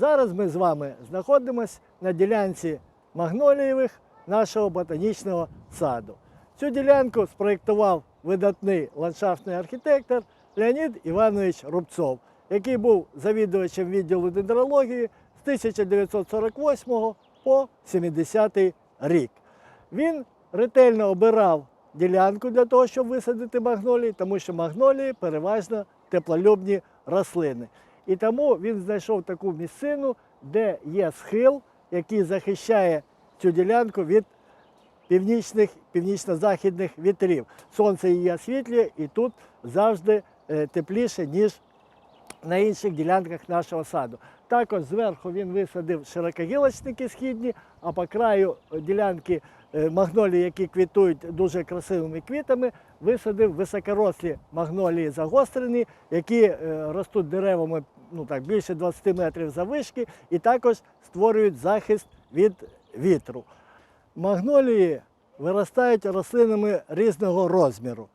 Зараз ми з вами знаходимося на ділянці магнолієвих нашого ботанічного саду. Цю ділянку спроєктував видатний ландшафтний архітектор Леонід Іванович Рубцов, який був завідувачем відділу дендрології з 1948 по 70 рік. Він ретельно обирав ділянку для того, щоб висадити магнолії, тому що магнолії переважно теплолюбні рослини. І тому він знайшов таку місцину, де є схил, який захищає цю ділянку від північних, північно-західних вітрів. Сонце її освітлює і тут завжди е, тепліше, ніж на інших ділянках нашого саду. Також зверху він висадив широкогілочники східні, а по краю ділянки е, магнолії, які квітують дуже красивими квітами, висадив високорослі магнолії загострені, які е, ростуть деревами ну, так, більше 20 метрів завишки і також створюють захист від вітру. Магнолії виростають рослинами різного розміру.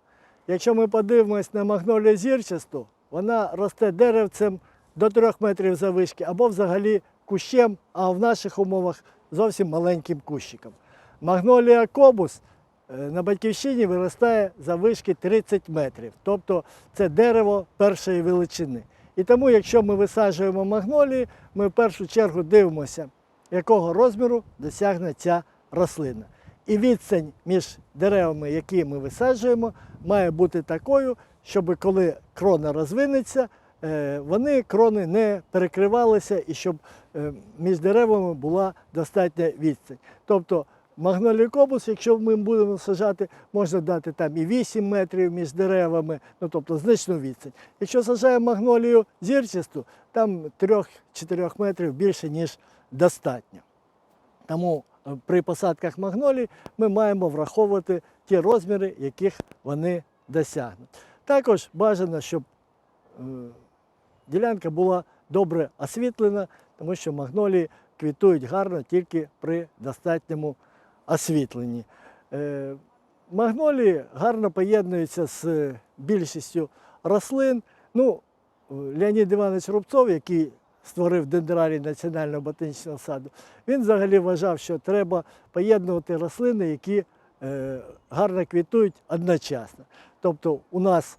Якщо ми подивимось на магнолію зірчасту, вона росте деревцем до 3 метрів завишки або взагалі кущем, а в наших умовах зовсім маленьким кущиком. Магнолія кобус е, на батьківщині виростає завишки 30 метрів, тобто це дерево першої величини. І тому, якщо ми висаджуємо магнолії, ми в першу чергу дивимося, якого розміру досягне ця рослина. І відстань між деревами, які ми висаджуємо, має бути такою, щоб коли крона розвинеться, е, вони крони не перекривалися і щоб е, між деревами була достатня відстань. Тобто магнолій кобус, якщо ми будемо саджати, можна дати там і 8 метрів між деревами, ну тобто значну відстань. Якщо саджаємо магнолію зірчасту, там 3-4 метрів більше, ніж достатньо. Тому е, при посадках магнолій ми маємо враховувати ті розміри, яких вони досягнуть. Також бажано, щоб е, ділянка була добре освітлена, тому що магнолії квітують гарно тільки при достатньому освітленні. Е, Магнолії гарно поєднуються з більшістю рослин. Ну, Леонід Іванович Рубцов, який створив дендрарій Національного ботанічного саду, він взагалі вважав, що треба поєднувати рослини, які е, гарно квітують одночасно. Тобто у нас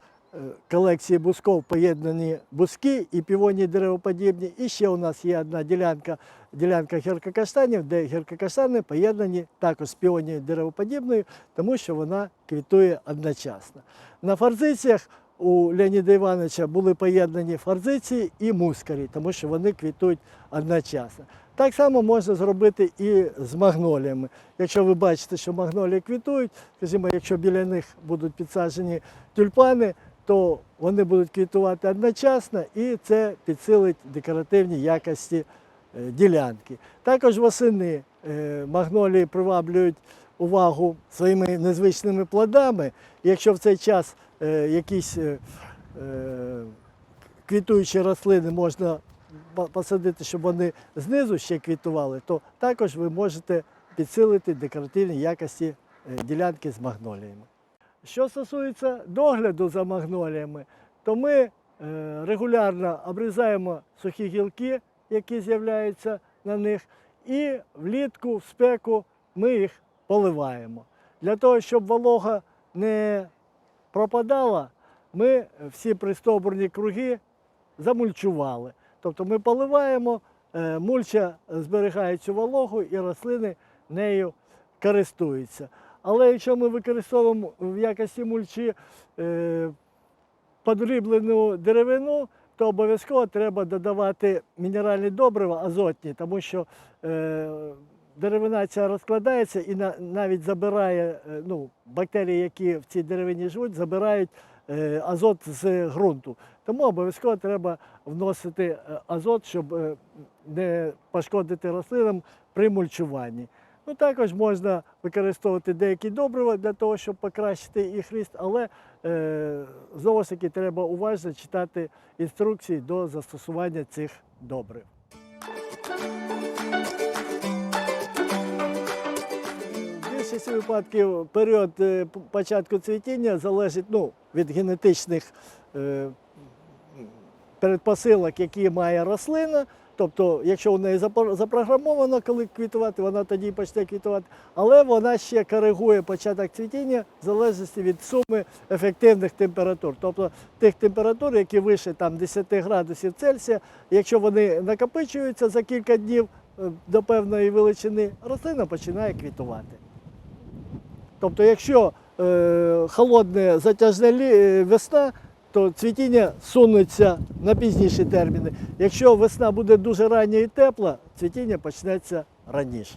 колекції бусков поєднані буски і півонні деревоподібні. І ще у нас є одна ділянка, ділянка гіркокаштанів, де гіркокаштани поєднані також з півоннією деревоподібною, тому що вона квітує одночасно. На форзиціях у Леоніда Івановича були поєднані форзиції і мускарі, тому що вони квітують одночасно. Так само можна зробити і з магноліями. Якщо ви бачите, що магнолії квітують, скажімо, якщо біля них будуть підсаджені тюльпани, то вони будуть квітувати одночасно і це підсилить декоративні якості е, ділянки. Також восени е, магнолії приваблюють увагу своїми незвичними плодами. Якщо в цей час е, якісь квітуючі рослини можна посадити, щоб вони знизу ще квітували, то також ви можете підсилити декоративні якості ділянки з магноліями. Що стосується догляду за магноліями, то ми е, регулярно обрізаємо сухі гілки, які з'являються на них, і влітку, в спеку ми їх поливаємо. Для того, щоб волога не пропадала, ми всі пристовбурні круги замульчували. Тобто ми поливаємо, е, мульча зберігає цю вологу і рослини нею користуються. Але якщо ми використовуємо в якості мульчі е, подріблену деревину, то обов'язково треба додавати мінеральні добрива азотні, тому що е, деревина ця розкладається і на, навіть забирає е, ну, бактерії, які в цій деревині живуть, забирають е, азот з ґрунту. Тому обов'язково треба вносити е, азот, щоб е, не пошкодити рослинам при мульчуванні. Ну, також можна використовувати деякі добрива для того, щоб покращити їх ріст, але е, знову ж таки треба уважно читати інструкції до застосування цих добрив. В більшості випадків період е, початку цвітіння залежить ну, від генетичних е, передпосилок, які має рослина. Тобто, якщо у неї запро- запрограмовано, коли квітувати, вона тоді почне квітувати. Але вона ще коригує початок цвітіння в залежності від суми ефективних температур. Тобто тих температур, які вище там, 10 градусів Цельсія, якщо вони накопичуються за кілька днів е, до певної величини, рослина починає квітувати. Тобто, якщо е, холодне затяжне е, весна, то цвітіння сунеться на пізніші терміни. Якщо весна буде дуже рання і тепла, цвітіння почнеться раніше.